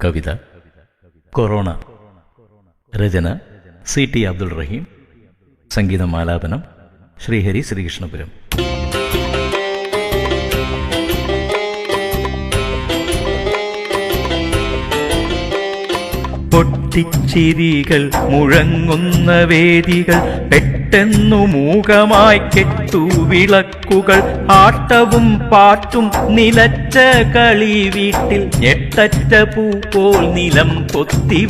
കവിത corona രചന C T Abdul Rahim സംഗീതം ആലാപനം ശ്രീഹരി ശ്രീകൃഷ്ണപുരം. പൊട്ടിച്ചിരികൾ മുഴങ്ങുന്ന വേദികൾ പെട്ടെന്നു മൂകമായി കെട്ടു വിളക്കുകൾ ആട്ടവും പാട്ടും നിലച്ച കളി വീട്ടിൽ ഞെട്ടറ്റ പൂ പോൽ നിലം കൊത്തി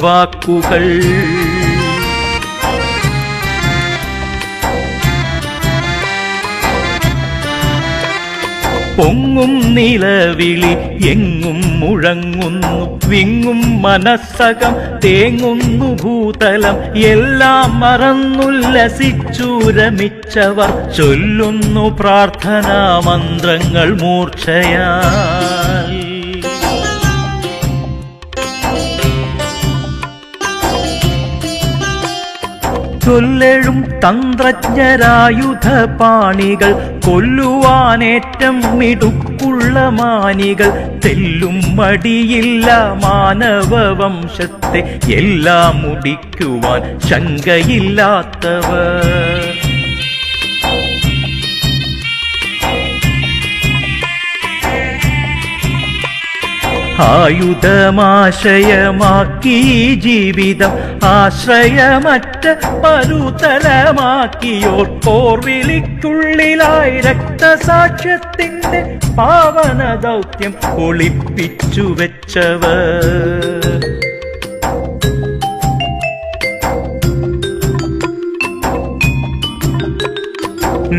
പൊങ്ങും നിലവിളി എങ്ങും മുഴങ്ങുന്നു വിങ്ങും മനസ്സകം തേങ്ങുന്നു ഭൂതലം എല്ലാം മറന്നുല്ലസിച്ചുരമിച്ചവർ ചൊല്ലുന്നു പ്രാർത്ഥനാ മന്ത്രങ്ങൾ മൂർച്ഛയാൽ ചൊല്ലെഴും തന്ത്രജ്ഞരായുധ പാണികൾ കൊല്ലുവാനേറ്റം മിടുക്കുള്ള മാനികൾ. തെല്ലും മടിയില്ല മാനവ വംശത്തെ എല്ലാം മുടിക്കുവാൻ ശങ്കയില്ലാത്തവർ. ആയുധമാശയമാക്കി ജീവിതം ആശ്രയമറ്റ പരുതലമാക്കിയോർ പോർവിളിക്കുള്ളിലായി രക്തസാക്ഷ്യത്തിന്റെ പാവന ദൗത്യം ഒളിപ്പിച്ചു വെച്ചവർ.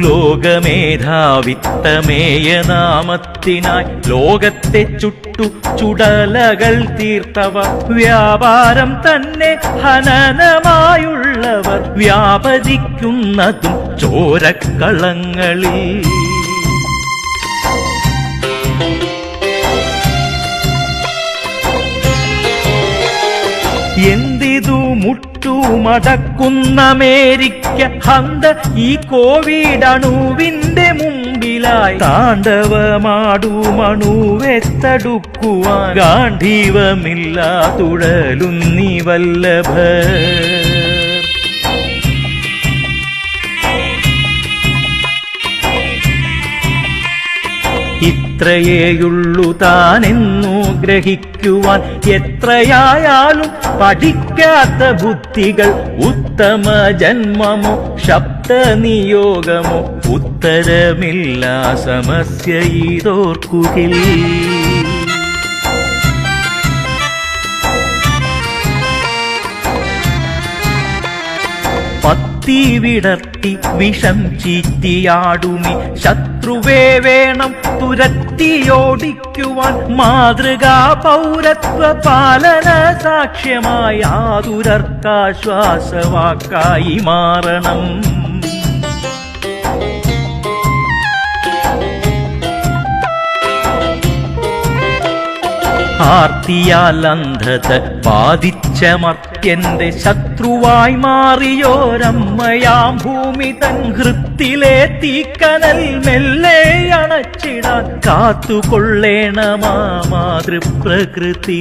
ലോകമേധാവിത്തമേയ നാമത്തിനായി ലോകത്തെ ചുട്ടു ചുടലകൾ തീർത്തവർ വ്യാപാരം തന്നെ ഹനനമായുള്ളവർ. വ്യാപരിക്കുന്നതും ചോരക്കളങ്ങളിൽ എന്തിതു മുട്ടു മടക്കുന്ന അമേരിക്ക ഹന്ത ഈ കോവിഡ് അണുവിന്റെ മുമ്പിലായി താണ്ഡവമാടുമണുവെത്തടുക്കുവാൻ ഗാന്ധീവമില്ല തുഴലുന്നി വല്ലഭ ഇത്രയേയുള്ളു താനെന്നു ഗ്രഹിക്കുവാൻ എത്രയായാലും പഠിക്കാത്ത ബുദ്ധികൾ ഉത്തമ ജന്മമോ ശബ്ദ നിയോഗമോ ഉത്തരമില്ല സമസ്യ ഇതോർക്കുകിൽ പത്തി വിടർത്തി വിഷം ചീറ്റിയാടുമി. ശത്രുവേ വേണം തുരത്തിയോടിക്കുവാൻ. മാതൃകാ പൗരത്വ പാലന സാക്ഷ്യമായ ആതുരർക്കാശ്വാസവാക്കായി മാറണം. ആർത്തിയാൽ അന്ധത ബാധിച്ച മർത്യന്റെ ശത്രുവായി മാറിയോരമ്മയാം ഭൂമി തൻ ഹൃത്തിലെ തീക്കനൽ മെല്ലെ അണച്ചിടാൻ കാത്തുകൊള്ളേണമാ മാതൃപ്രകൃതി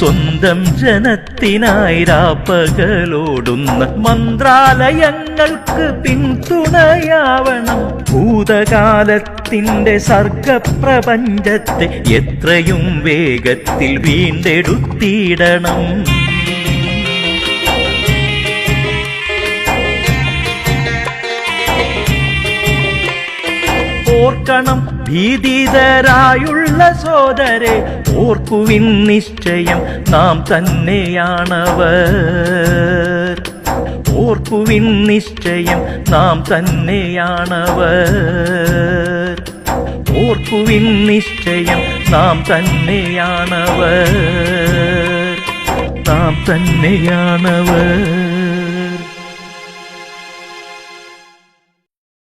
സ്വന്തം ജനത്തിനായി രാപ്പകലോടുന്ന മന്ത്രാലയങ്ങൾക്ക് പിന്തുണയാവണം. ഭൂതകാലത്തിന്റെ സർഗപ്രപഞ്ചത്തെ എത്രയും വേഗത്തിൽ വീണ്ടെടുത്തിടണം ഓർക്കണം ഭീതിതരായുള്ള സോദരെ ഓർക്കുവിൻ നിശ്ചയം നാം തന്നെയാണവർ. ഓർക്കുവിൻ നിശ്ചയം നാം തന്നെയാണവർ. ഓർക്കുവിൻ നിശ്ചയം നാം തന്നെയാണവർ. നാം തന്നെയാണവർ.